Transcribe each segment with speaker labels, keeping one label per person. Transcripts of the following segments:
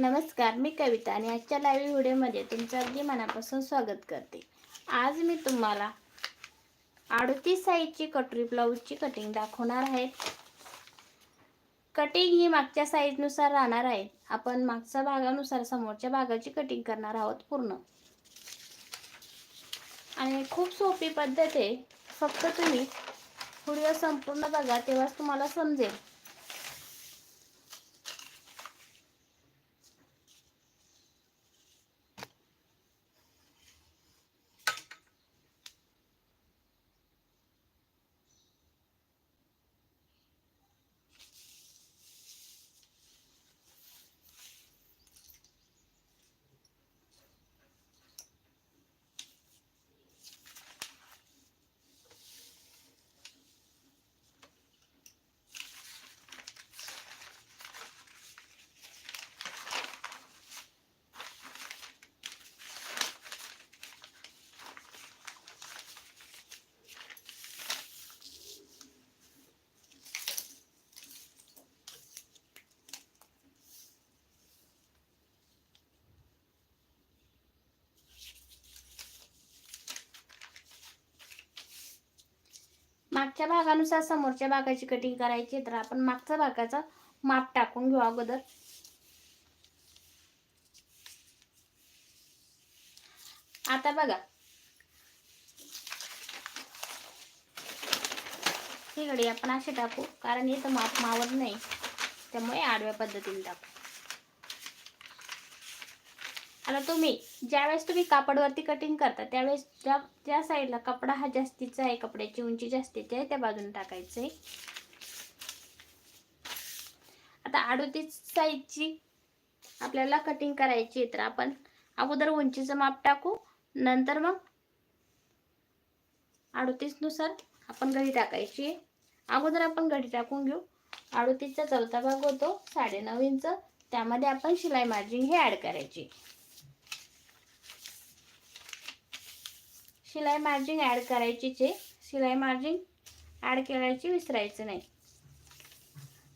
Speaker 1: नमस्कार मी कविता आणि आजच्या लाईव्ह व्हिडिओमध्ये तुमचं अगदी मनापासून स्वागत करते. आज मी तुम्हाला अडतीस साईजची कटोरी ब्लाऊजची कटिंग दाखवणार आहे. कटिंग ही मागच्या साईजनुसार राहणार आहे. आपण मागच्या भागानुसार समोरच्या भागाची कटिंग करणार आहोत पूर्ण. आणि खूप सोपी पद्धत आहे. फक्त तुम्ही व्हिडिओ संपूर्ण बघा तेव्हाच तुम्हाला समजेल. मागच्या भागानुसार समोरच्या भागाची कटिंग करायची तर आपण मागच्या भागाचा माप टाकून घेऊ अगोदर. आता बघा. ही घडी आपण अशी टाकू कारण इथं माप मावत नाही. त्यामुळे आडव्या पद्धतीने टाकू. आता तुम्ही ज्यावेळेस तुम्ही कापडवरती कटिंग करता त्यावेळेस ज्या ज्या साईडला कपडा हा जास्तीचा आहे कपड्याची उंची जास्तीची आहे त्या बाजून टाकायचं. आहे आता अडोतीस साईजची आपल्याला कटिंग करायची तर आपण अगोदर उंचीचं माप टाकू नंतर मग अडोतीसनुसार आपण घडी टाकायची आहे. अगोदर आपण घडी टाकून घेऊ. अडोतीसचा चौथा भाग होतो साडेनऊ इंच. त्यामध्ये आपण शिलाई मार्जिन हे ॲड करायची शिलाई मार्जिन ॲड करायचीच आहे शिलाई मार्जिन ॲड करायची विसरायचं नाही.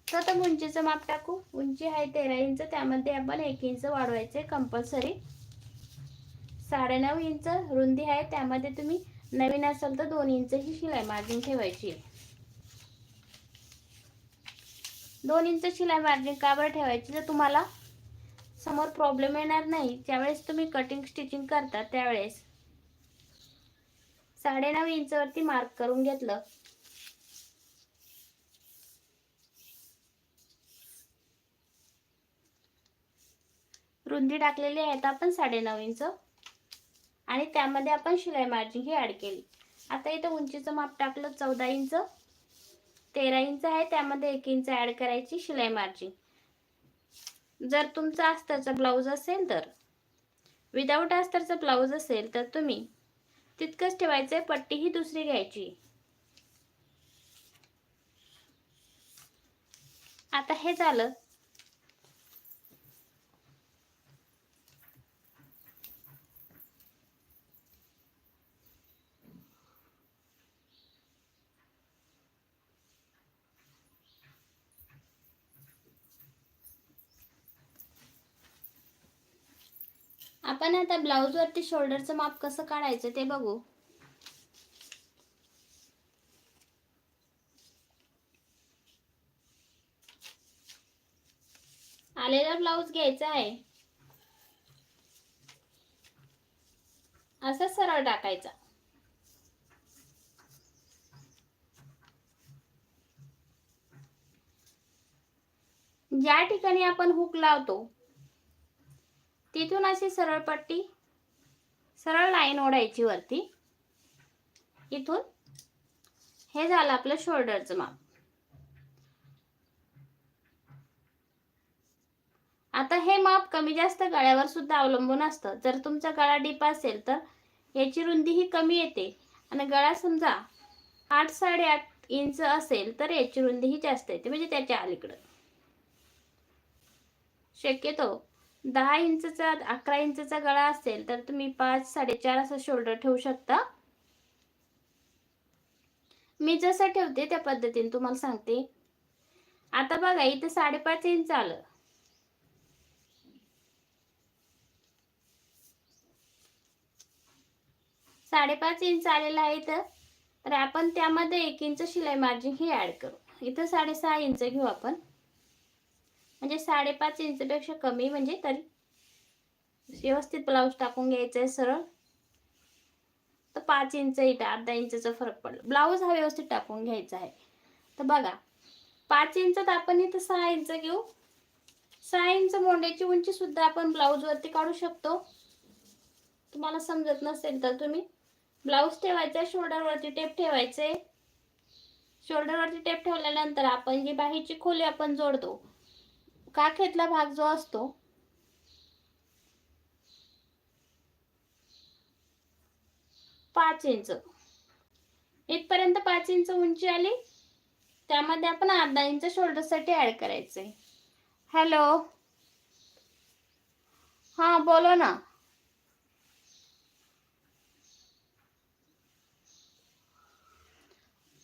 Speaker 1: तर आता उंचीचं माप टाकू. उंची आहे तेरा इंच त्यामध्ये आपण एक इंच वाढवायचं आहे कंपल्सरी साडेनऊ इंच रुंदी आहे त्यामध्ये तुम्ही नवीन असाल तर दोन इंच ही शिलाई मार्जिन ठेवायची आहे. दोन इंच शिलाई मार्जिन का बरं ठेवायची? तर तुम्हाला समोर प्रॉब्लेम येणार नाही ज्यावेळेस तुम्ही कटिंग स्टिचिंग करता त्यावेळेस. साडेनऊ इंचवरती मार्क करून घेतलं. रुंदी टाकलेली आहेत आपण साडेनऊ इंच. आणि त्यामध्ये आपण शिलाई मार्जिन ही ॲड केली. आता इथं उंचीचं माप टाकलं चौदा इंच. तेरा इंच आहे त्यामध्ये एक इंच ॲड करायची शिलाई मार्जिन जर तुमचा अस्तरचा ब्लाऊज असेल तर. विदाऊट अस्तरचा ब्लाऊज असेल तर तुम्ही तितकंच ठेवायचंय पट्टी ही दुसरी घ्यायची. आता हे झालं. आपण आता ब्लाउज वरती शोल्डरचं माप कसं काढायचं ते बघू. आलेला ब्लाऊज घ्यायचा आहे. असा सरळ टाकायचा. ज्या ठिकाणी आपण हुक लावतो तिथून अशी सरळ पट्टी सरळ लाईन ओढायची वरती. इथून हे झालं आपलं शोल्डरचं माप. आता हे माप कमी जास्त गळ्यावर सुद्धा अवलंबून असतं. जर तुमचा गळा डीप असेल तर याची रुंदी ही कमी येते. आणि गळा समजा आठ साडेआठ इंच असेल तर याची रुंदी ही जास्त येते. म्हणजे त्याच्या अलीकडं. शक्यतो दहा इंचचा अकरा इंचचा गळा असेल तर तुम्ही पाच साडेचार असं शोल्डर ठेवू शकता. मी जसं ठेवते त्या पद्धतीने तुम्हाला सांगते. आता बघा इथं साडेपाच इंच आलं. साडेपाच इंच आलेलं आहे तर आपण त्यामध्ये एक इंच शिलाई मार्जिन हे ऍड करू. इथं साडेसहा इंच घेऊ आपण. म्हणजे साडेपाच इंचपेक्षा कमी म्हणजे तरी. व्यवस्थित ब्लाऊज टाकून घ्यायचं आहे सरळ. तर पाच इंच इथं अर्धा इंचचा फरक पडला. ब्लाऊज हा व्यवस्थित टाकून घ्यायचा आहे. तर बघा पाच इंचात आपण इथं सहा इंच घेऊ. सहा इंच मोंड्याची उंची सुद्धा आपण ब्लाऊजवरती काढू शकतो. तुम्हाला समजत नसेल तर तुम्ही ब्लाऊज ठेवायचा शोल्डरवरती टेप ठेवायचे शोल्डरवरती टेप ठेवल्यानंतर आपण जी बाहीची खोली आपण जोडतो काखेतला भाग जो असतो पाच इंच. इथपर्यंत पाच इंच उंची आली त्यामध्ये आपण अर्धा इंच शोल्डरसाठी ऍड करायचंय. हॅलो? हा बोलो ना.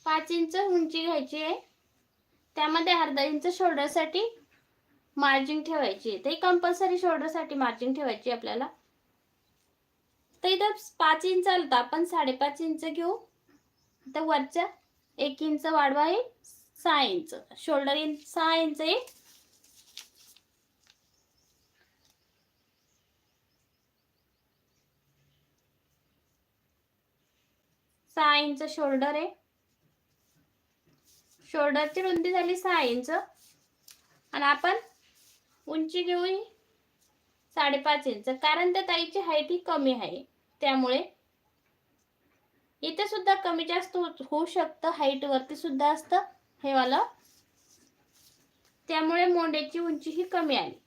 Speaker 1: पाच इंच उंची घ्यायची आहे. त्यामध्ये अर्धा इंच शोल्डरसाठी मार्जिन ठेवायची. ते कंपल्सरी शोल्डरसाठी मार्जिन ठेवायची आपल्याला. तर इथं पाच इंच आलं तर आपण साडेपाच इंच घेऊ. तर वरच्या एक इंच वाढवा आहे सहा इंच. शोल्डर इंच सहा इंच आहे. सहा इंच शोल्डर आहे. शोल्डरची रुंदी झाली सहा इंच. आणि आपण उंची घेऊ साडेपाच इंच. कारण त्या ताईची हाईट ही कमी आहे. त्यामुळे इथे सुद्धा कमी जास्त हो, होऊ शकतं. हाईट वरती सुद्धा असतं. हे वाला. त्यामुळे मोंड्याची उंची ही कमी आली.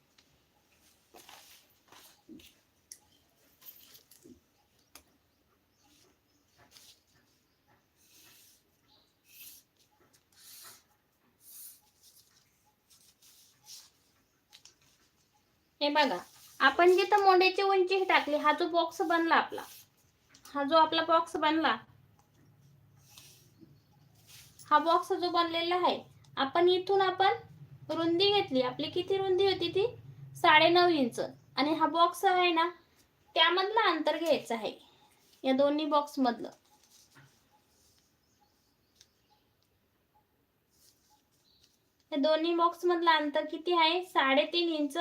Speaker 1: हे बघा आपण जिथं मोंड्याची उंची ही टाकली हा जो बॉक्स बनला आपला हा जो आपला बॉक्स बनला हा बॉक्स जो बनलेला आहे आपण इथून आपण रुंदी घेतली. आपली किती रुंदी होती ती? साडे नऊ इंच. आणि हा बॉक्स आहे ना त्यामधलं अंतर घ्यायचं आहे. या दोन्ही बॉक्स मधलं. या दोन्ही बॉक्स मधलं अंतर किती आहे? साडेतीन इंच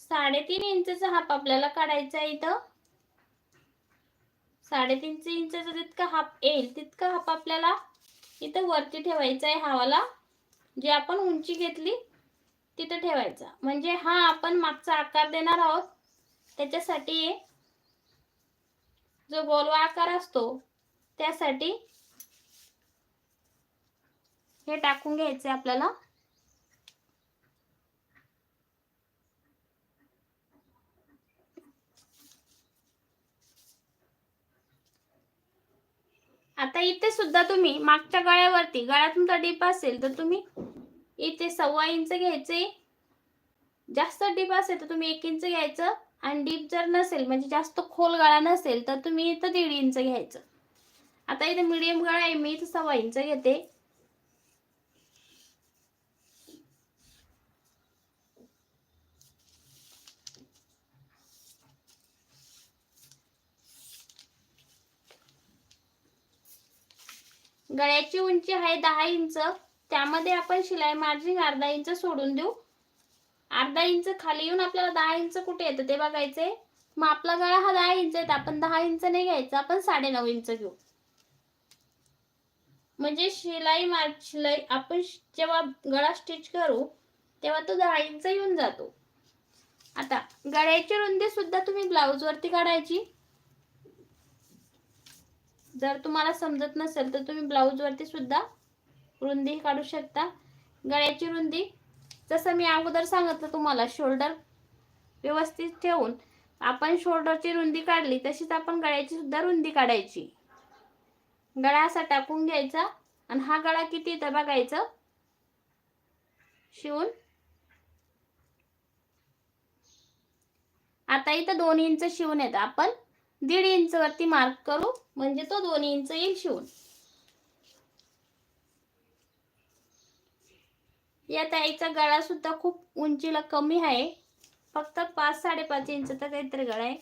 Speaker 1: साडेतीन इंचचा हाप आपल्याला काढायचा आहे इथं. साडेतीन इंचाचा जितका हाप येईल तितका हाप आपल्याला इथं वरती ठेवायचा आहे हावाला. जे आपण उंची घेतली तिथं ठेवायचा. म्हणजे हा आपण मागचा आकार देणार आहोत. त्याच्यासाठी जो गोलवा आकार असतो त्यासाठी हे टाकून घ्यायचे आपल्याला. आता इथे सुद्धा तुम्ही मागच्या गळ्यावरती गळ्यातून तुमचा डीप असेल तर तुम्ही इथे सव्वा इंच घ्यायचे. जास्त डीप असेल तर तुम्ही एक इंच घ्यायचं आणि डीप जर नसेल म्हणजे जास्त खोल गळा नसेल तर तुम्ही इथं दीड इंच घ्यायचं. आता इथे मीडियम गळा आहे मी इथं सव्वा इंच घेते. गळ्याची उंची आहे दहा इंच. त्यामध्ये आपण शिलाई मार्जिन अर्धा इंच सोडून देऊ. अर्धा इंच खाली येऊन आपल्याला दहा इंच कुठे येतं ते बघायचंय मग आपला गळा हा दहा इंच आहे आपण दहा इंच नाही घ्यायचा आपण साडे नऊ इंच घेऊ. म्हणजे शिलाई मार शिलाई आपण जेव्हा गळा स्टिच करू तेव्हा तो दहा इंच येऊन जातो. आता गळ्याची रुंदी सुद्धा तुम्ही ब्लाऊज वरती काढायची. जर तुम्हाला समजत नसेल तर तुम्ही ब्लाऊजवरती सुद्धा रुंदी काढू शकता. गळ्याची रुंदी जसं मी अगोदर सांगितलं तुम्हाला शोल्डर व्यवस्थित ठेवून आपण शोल्डरची रुंदी काढली तशीच आपण गळ्याची सुद्धा रुंदी काढायची. गळा असा टाकून घ्यायचा आणि हा गळा किती येतं बघायचं. शिवून. आता इथं दोन इंच शिवून येतं आपण. दीड इंच वरती मार्क करू म्हणजे तो दोन इंच येईल शिवून. या ताईचा गळा सुद्धा खूप उंचीला कमी आहे. फक्त पाच साडेपाच इंच तर काहीतरी गळा आहे.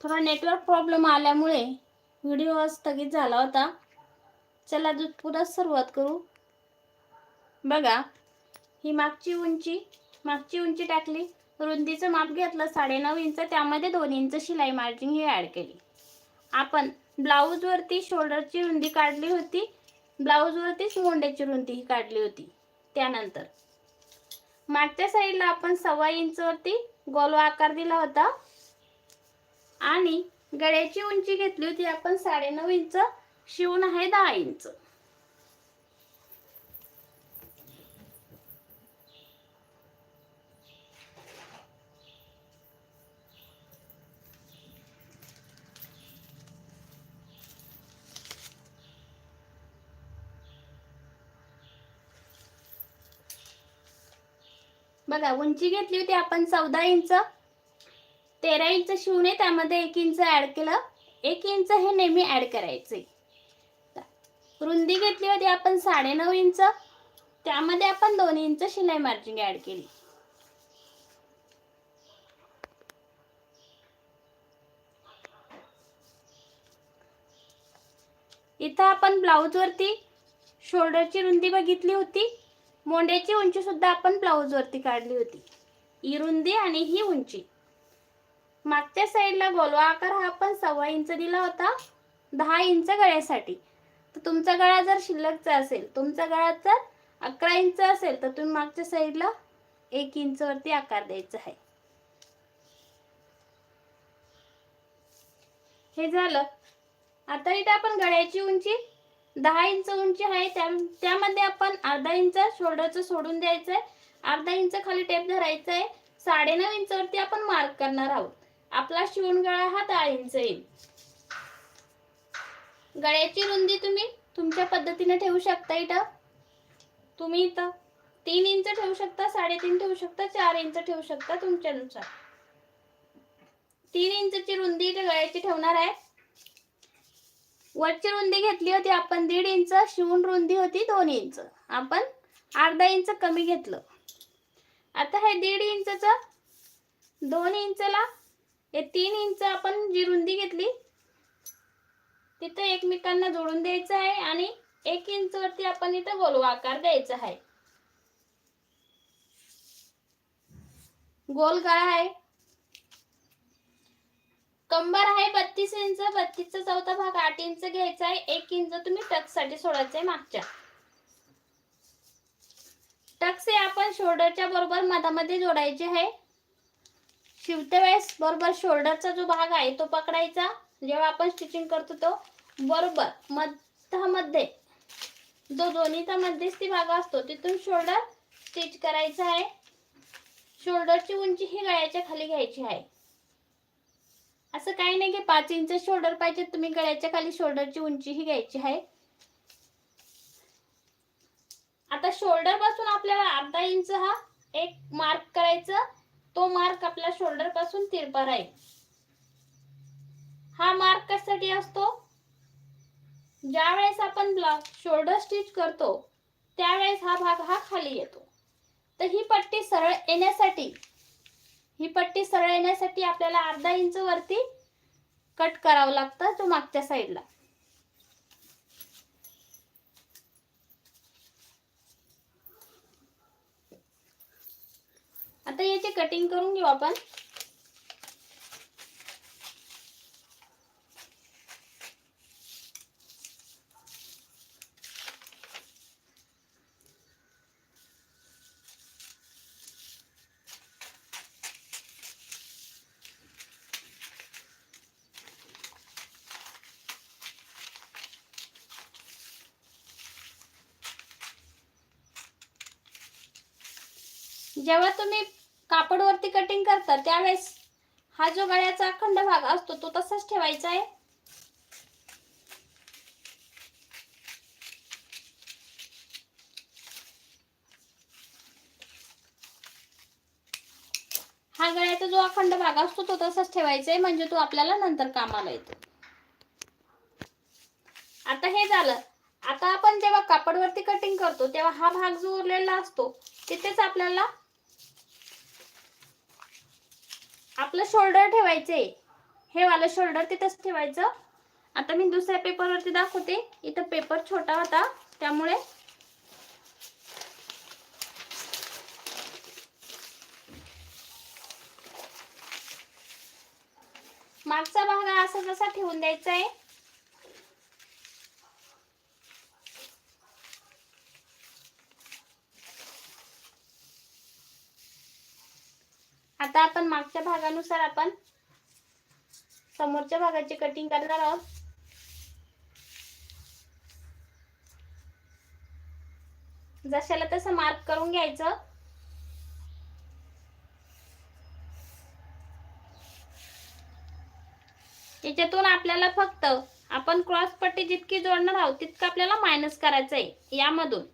Speaker 1: थोडा नेटवर्क प्रॉब्लेम आल्यामुळे व्हिडिओ स्थगित झाला होता. चला दूध पुन्हा सुरुवात करू. बघा ही मागची उंची मागची उंची टाकली. रुंदीचं माप घेतलं साडेनऊ इंच त्यामध्ये दोन इंच शिलाई मार्जिन ही ॲड केली. आपण ब्लाऊजवरती शोल्डरची रुंदी काढली होती. ब्लाऊजवरतीच मोंड्याची रुंदी ही काढली होती. त्यानंतर मागच्या साईडला आपण सव्वा इंचवरती गोल आकार दिला होता. आणि गळ्याची उंची घेतली होती आपण साडेनऊ इंच शिवून आहे दहा इंच. बघा उंची घेतली होती आपण चौदा इंच तेरा इंच शिवणे त्यामध्ये एक इंच ऍड केलं. एक इंच हे नेहमी ऍड करायचे. रुंदी घेतली होती आपण साडेनऊ इंच. त्यामध्ये आपण दोन इंच शिलाई मार्जिन ऍड केली. इथं आपण ब्लाऊजवरती शोल्डरची रुंदी बघितली होती. मोंड्याची उंची सुद्धा आपण ब्लाऊजवरती काढली होती. ही रुंदी आणि ही उंची. मागच्या साईडला गोलवा आकार हा आपण सव्वा इंच दिला होता. दहा इंच गळ्यासाठी. तर तुमचा गळा जर शिल्लकचा असेल तुमचा गळा जर अकरा इंच असेल तर तुम्ही मागच्या साईडला एक इंच वरती आकार द्यायचा आहे. हे झालं. आता इथे आपण गळ्याची उंची दहा इंच उंची आहे. त्या त्यामध्ये आपण अर्धा इंच शोल्डरचं सोडून द्यायचं आहे अर्धा इंच खाली टेप धरायचं आहे साडेनऊ इंचवरती आपण मार्क करणार आहोत. आपला शिवून गळा हा दहा इंच येईल. गळ्याची रुंदी तुम्ही तुमच्या पद्धतीने ठेवू शकता इथं. तुम्ही इथं तीन इंच ठेवू शकता साडेतीन ठेवू शकता चार इंच ठेवू शकता तुमच्यानुसार. तीन इंचची रुंदी इथे गळ्याची ठेवणार आहे. वरची रुंदी घेतली होती आपण दीड इंच शिवून रुंदी होती दोन इंच. आपण अर्धा इंच कमी घेतलं. आता हे दीड इंचचं दोन इंचला हे तीन इंच आपण जी रुंदी घेतली तिथं एकमेकांना जोडून द्यायचं आहे आणि एक इंच वरती आपण इथं गोलू आकार द्यायचा आहे. गोल काय आहे. कंबर आहे बत्तीस इंच बत्तीसचा चौथा भाग आठ इंच घ्यायचा आहे. एक इंच तुम्ही टक्ससाठी सोडायचं आहे मागच्या. टक्स हे आपण शोल्डरच्या बरोबर मधामध्ये जोडायचे आहे. शिवते वेळेस. बरोबर शोल्डरचा जो भाग आहे तो पकडायचा. जेव्हा आपण स्टिचिंग करतो तो बरोबर मध्यामध्ये जो दोन्हीचा मध्यस्थी भाग असतो तिथून शोल्डर स्टिच करायचा आहे. शोल्डरची उंची ही गळ्याच्या खाली घ्यायची आहे. असं काही नाही की पाच इंच शोल्डर पाहिजे तुम्ही गळ्याच्या खाली शोल्डरची उंची ही घ्यायची आहे. आता शोल्डरपासून आपल्याला अर्धा इंच हा एक मार्क करायचं. तो मार्क आपल्या शोल्डरपासून तिरपा राहील. हा मार्क कशासाठी असतो? ज्या वेळेस आपण शोल्डर स्टिच करतो त्यावेळेस हा भाग हा खाली येतो. तर ही पट्टी सरळ येण्यासाठी ही पट्टी सरळ येण्यासाठी आपल्याला अर्धा इंच वरती कट करावं लागतं तो मागच्या साईडला आता याची कटिंग करून घेऊ आपण. जेव्हा तुम्ही कापडवरती कटिंग करतात त्यावेळेस हा जो गळ्याचा अखंड भाग असतो तो तसाच ठेवायचा आहे. हा गळ्याचा जो अखंड भाग असतो तो तसाच ठेवायचा आहे म्हणजे तो आपल्याला नंतर कामाला येतो. आता हे झालं. आता आपण जेव्हा कापडवरती कटिंग करतो तेव्हा हा भाग जो उरलेला असतो तिथेच आपल्याला आपलं शोल्डर ठेवायचे हे वाला शोल्डर तिथंच ठेवायचं. आता मी दुसऱ्या पेपरवरती दाखवते. इथं पेपर छोटा होता. त्यामुळे मागचा भाग असा जसा ठेवून द्यायचा आहे. आता आपण मागच्या भागानुसार आपण समोरच्या भागाची कटिंग करणार आहोत. जशाला तसं मार्क करून घ्यायचं. याच्यातून आपल्याला फक्त आपण क्रॉस पट्टी जितकी जोडणार आहोत तितकं आपल्याला मायनस करायचं आहे यामधून.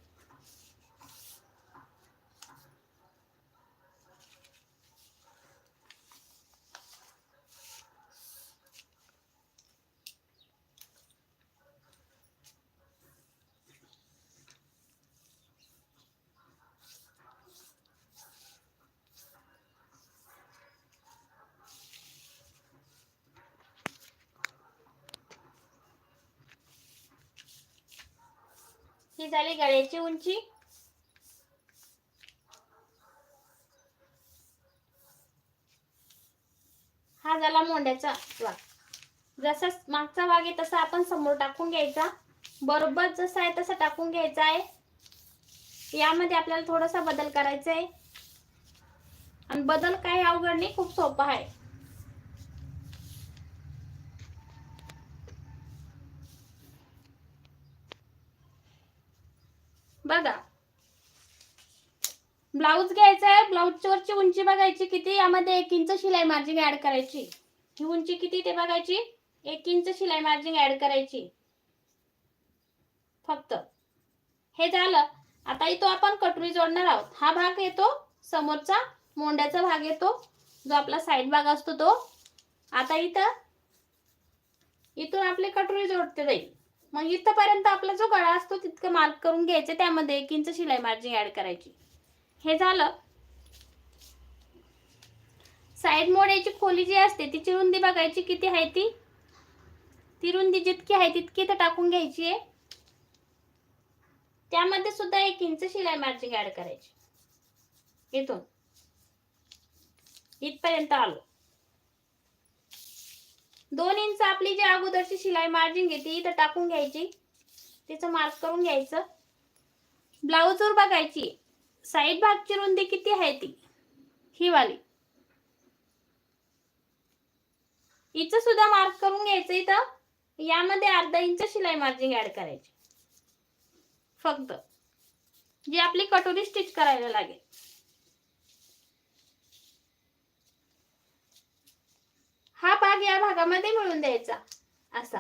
Speaker 1: झाली गळ्याची उंची. हा झाला मोंड्याचा भाग जसा मागचा भाग आहे तसा आपण समोर टाकून घ्यायचा. बरोबर जसा आहे तसा टाकून घ्यायचा आहे. यामध्ये आपल्याला थोडासा बदल करायचा आहे. आणि बदल काही अवघड नाही खूप सोपा आहे. बघा. ब्लाऊज घ्यायचा आहे ब्लाऊजच्या वरची उंची बघायची किती यामध्ये एक इंच शिलाई मार्जिंग ऍड करायची. ही उंची किती ते बघायची? एक इंच शिलाई मार्जिंग ऍड करायची. फक्त. हे झालं. आता इथं आपण कटोरी जोडणार आहोत. हा भाग येतो समोरचा मोंड्याचा भाग येतो जो आपला साईड भाग असतो तो. आता इथं इथून आपली कटोरी जोडते जाईल मग इथपर्यंत आपला जो गळा असतो तितकं मार्क करून घ्यायचं त्यामध्ये एक इंच शिलाई मार्जिंग ऍड करायची. हे झालं. साईड मोड्याची खोली जी असते तिची रुंदी बघायची किती आहे ती? ती रुंदी जितकी आहे तितकी इथं टाकून घ्यायची आहे. त्यामध्ये सुद्धा एक इंच शिलाई मार्जिंग ऍड करायची. इथून. इथपर्यंत आलो. दोन इंच आपली जी अगोदरची शिलाई मार्जिन घेते इथं टाकून घ्यायची. तिचं मार्क करून घ्यायचं. ब्लाऊजवर बघायची. साईड भागची रुंदी किती आहे ती? ही वाली. हिचं सुद्धा मार्क करून घ्यायचं इथं. यामध्ये अर्धा इंच शिलाई मार्जिन ऍड करायची. फक्त. जी आपली कटोरी स्टिच करायला लागेल. हा भाग या भागामध्ये मिळून द्यायचा. असा.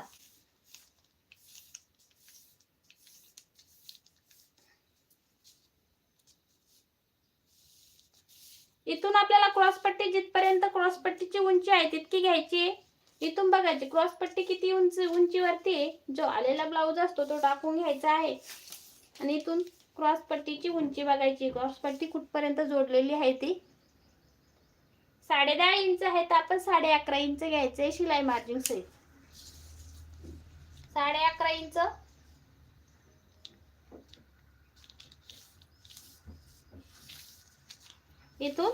Speaker 1: इथून आपल्याला क्रॉसपट्टी जिथपर्यंत क्रॉसपट्टीची उंची आहे तितकी घ्यायची इथून बघायची क्रॉसपट्टी किती उंच उंचीवरती जो आलेला ब्लाऊज असतो तो टाकून घ्यायचा आहे. आणि इथून क्रॉसपट्टीची उंची बघायची. क्रॉसपट्टी कुठपर्यंत जोडलेली आहे ती? साडे दहा इंच आहे तर आपण साडे अकरा इंच घ्यायचे शिलाई मार्जिन सहित साडे अकरा इंच. इथून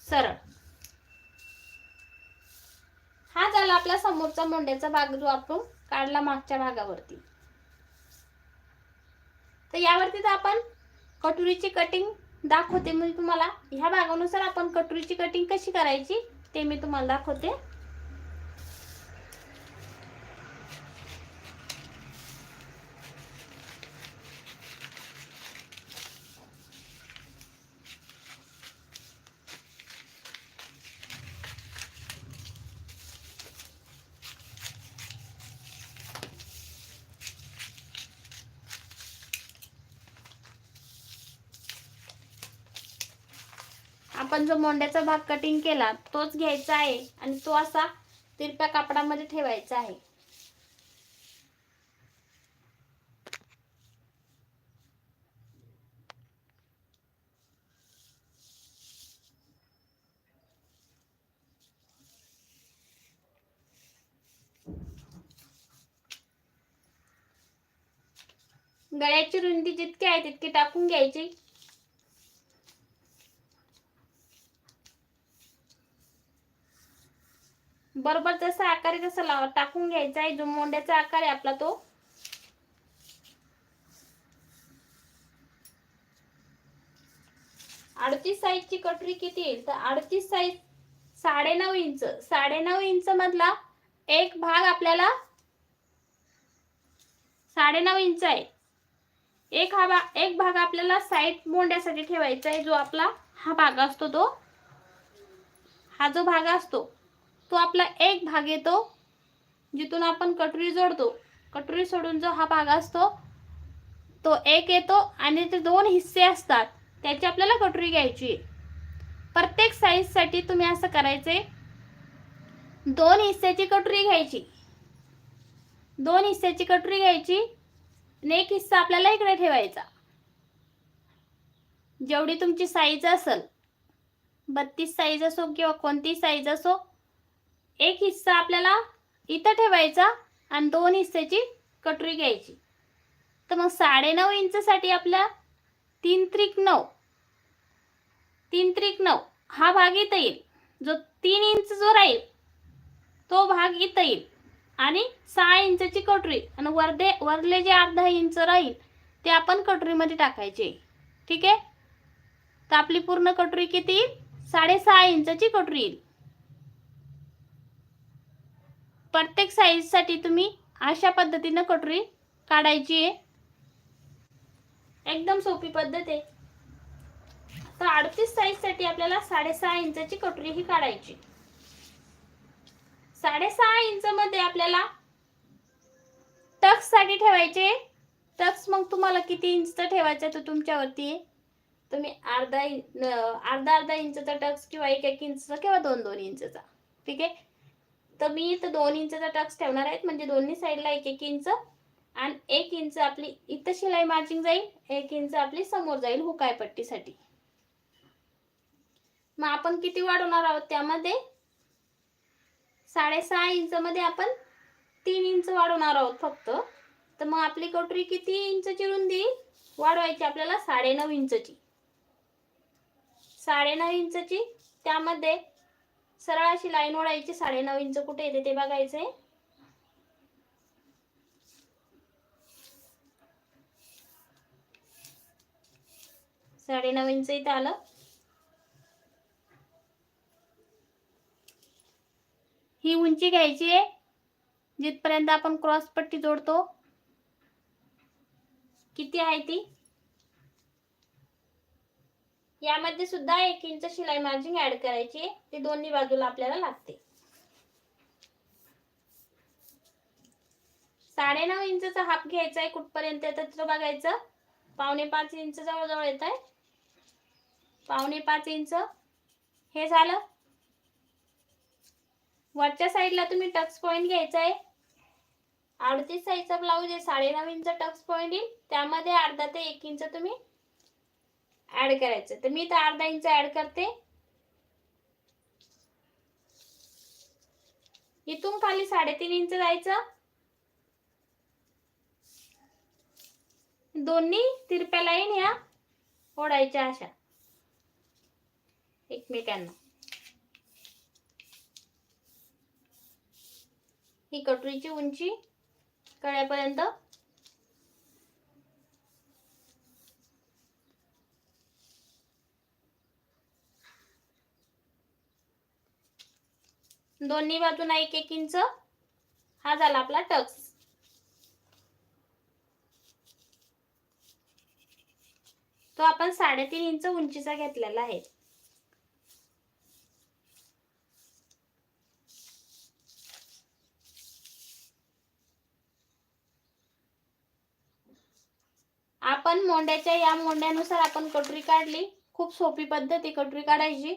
Speaker 1: सरळ. हा झाला आपला समोरचा मोंड्याचा भाग जो आपण काढला मागच्या भागावरती. तर यावरती तर आपण कटोरीची कटिंग दाखवते मी तुम्हाला. ह्या भागानुसार आपण कटोरीची कटिंग कशी करायची ते मी तुम्हाला दाखवते. आपण जो मोंड्याचा भाग कटिंग केला तोच घ्यायचा आहे आणि तो असा तिरप्या कापडामध्ये ठेवायचा आहे. गळ्याची रुंदी जितकी आहे तितकी टाकून घ्यायची. बरोबर जसा आकार आहे तसा लावा. टाकून घ्यायचा आहे. जो मोंड्याचा आकार आहे आपला तो. अडतीस साईजची कटोरी किती येईल? तर अडतीस साईज साडेनऊ इंच. साडेनऊ इंच मधला एक भाग आपल्याला साडेनऊ इंच आहे. एक हा भाग एक भाग आपल्याला साईड मोंड्यासाठी ठेवायचा आहे. जो आपला हा भाग असतो तो. हा जो भाग असतो. तो आपला एक भाग येतो जिथून आपण कटोरी जोडतो. कटोरी सोडून जो हा भाग असतो तो एक येतो आणि ते दोन हिस्से असतात. त्याची आपल्याला कटोरी घ्यायची. प्रत्येक साईजसाठी तुम्ही असं करायचे दोन हिस्स्याची कटोरी घ्यायची. दोन हिस्स्याची कटोरी घ्यायची आणि एक हिस्सा आपल्याला इकडे ठेवायचा. जेवढी तुमची साईज असेल बत्तीस साईज असो किंवा कोणती साईज असो एक हिस्सा आपल्याला इथं ठेवायचा आणि दोन हिस्स्याची कटोरी घ्यायची. तर मग साडेनऊ इंचसाठी आपल्या तीन त्रिक नऊ तीन त्रिक नऊ हा भाग इथं येईल. जो तीन इंच जो राहील तो भाग इथं येईल. आणि सहा इंचची कटोरी आणि वरदे वरले जे अर्धा इंच राहील ते आपण कटोरीमध्ये टाकायचे. ठीक आहे? तर आपली पूर्ण कटोरी किती येईल? साडेसहा इंचची कटोरी येईल. प्रत्येक साईजसाठी तुम्ही अशा पद्धतीनं कटोरी काढायची आहे. एकदम सोपी पद्धत आहे. तर अडतीस साईजसाठी आपल्याला साडेसहा इंचाची कटोरी ही काढायची. साडेसहा इंच मध्ये आपल्याला टक्ससाठी ठेवायचे टक्स मग तुम्हाला किती इंच ठेवायचं तो तुमच्यावरती आहे. तुम्ही अर्धा अर्धा अर्धा इंचचा टक्स किंवा एक एक इंचचा किंवा दोन दोन इंचचा. ठीक आहे? तर मी इथं दोन इंचचा टक्स ठेवणार आहेत. म्हणजे दोन्ही साईडला एक एक इंच आणि एक इंच आपली इथं शिलाई मार्जिंग जाईल एक इंच आपली समोर जाईल हुकाय पट्टीसाठी. मग आपण किती वाढवणार आहोत त्यामध्ये? साडेसहा इंच मध्ये आपण तीन इंच वाढवणार आहोत फक्त. तर मग आपली कटोरी किती इंचची रुंदी वाढवायची आपल्याला साडेनऊ इंचची. साडेनऊ इंचची. त्यामध्ये सरळ अशी लाईन ओढायची साडेनऊ इंच कुठे येते ते बघायचंय. साडेनऊ इंच इथं आलं. ही उंची घ्यायची आहे जिथपर्यंत आपण क्रॉस पट्टी जोडतो. किती आहे ती? यामध्ये सुद्धा एक इंच शिलाई मार्जिन ऍड करायची ते दोन्ही बाजूला आपल्याला लागते. साडेनऊ इंचा हाफ घ्यायचा आहे कुठपर्यंत येतात तर बघायचं. पावणे पाच इंच जवळजवळ येत आहे. पावणे पाच इंच. हे झालं. वरच्या साईडला तुम्ही टक्स पॉइंट घ्यायचा आहे. अडतीस साईजचा ब्लाऊज आहे. साडेनऊ इंच टक्स पॉइंट येईल. त्यामध्ये अर्धा ते एक इंच तुम्ही ऍड करायचं. तर मी तर अर्धा इंच ऍड करते. इथून खाली साडेतीन इंच जायचं. दोन्ही तिरप्या लाईन ह्या ओढायच्या अशा. एकमेकांना. ही कटोरीची उंची कळ्यापर्यंत दोन्ही बाजूना एक एक इंच. हा झाला आपला टक्स. तो आपण साडेतीन इंच उंचीचा घेतलेला आहे. आपण मोंड्याच्या या मोंड्यानुसार आपण कटोरी काढली. खूप सोपी पद्धत आहे कटोरी काढायची.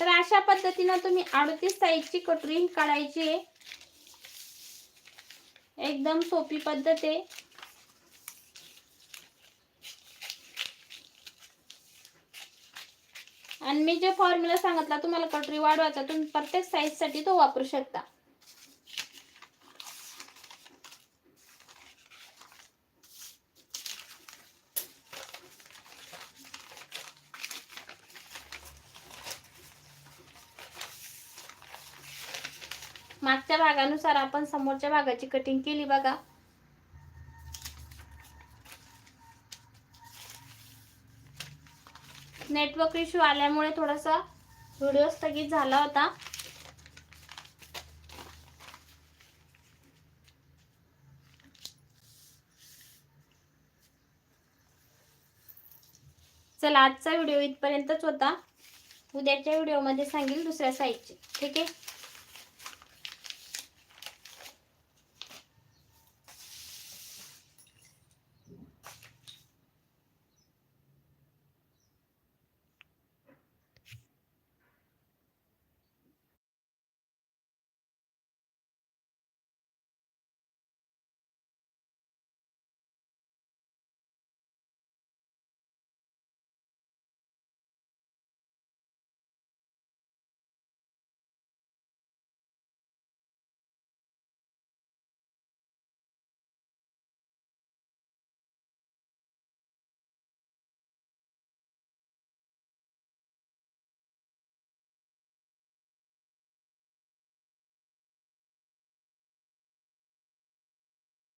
Speaker 1: तर अशा पद्धतीनं तुम्ही अडतीस साईजची कटरी काढायची आहे. एकदम सोपी पद्धत आहे. आणि मी जे फॉर्म्युला सांगितला तुम्हाला कटरी वाढवायचा तुम्ही प्रत्येक साईजसाठी तो वापरू शकता. मागच्या भागानुसार आपण समोरच्या भागाची कटिंग केली बघा. नेटवर्क इश्यू आल्यामुळे थोडासा व्हिडिओ स्थगित झाला होता. चला आजचा व्हिडिओ इथपर्यंतच होता. उद्याच्या व्हिडिओमध्ये सांगेल दुसऱ्या साईजचे ठीक आहे?